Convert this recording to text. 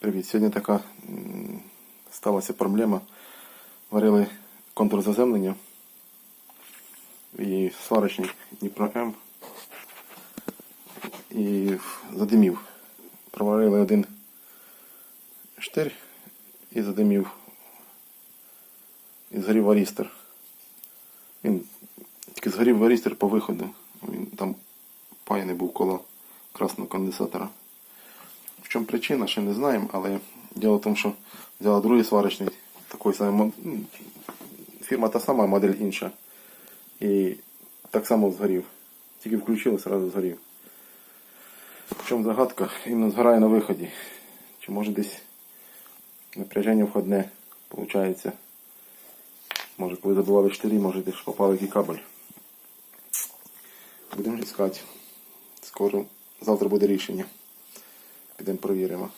Привіт. Сьогодні така сталася проблема. Варили контрзаземлення і сварочник Дніпро М. І задимів. Проварили один штир і задимів. І згорів варістер. Він тільки згорів варістер по виходу. Він там паяний був коло красного конденсатора. Чому причина, ще не знаємо, але діло в тому, що взяла другий сварочний, такий самий ну, фірма та сама, модель інша. І так само згорів. Тільки включили, одразу згорів. В чому загадка? Іменно згорає на виході. Чи може десь напряження входне, виходить. Може, коли забивали штирі, може десь попав який кабель. Будемо шукати. Скоро завтра буде рішення. Підемо провіримо.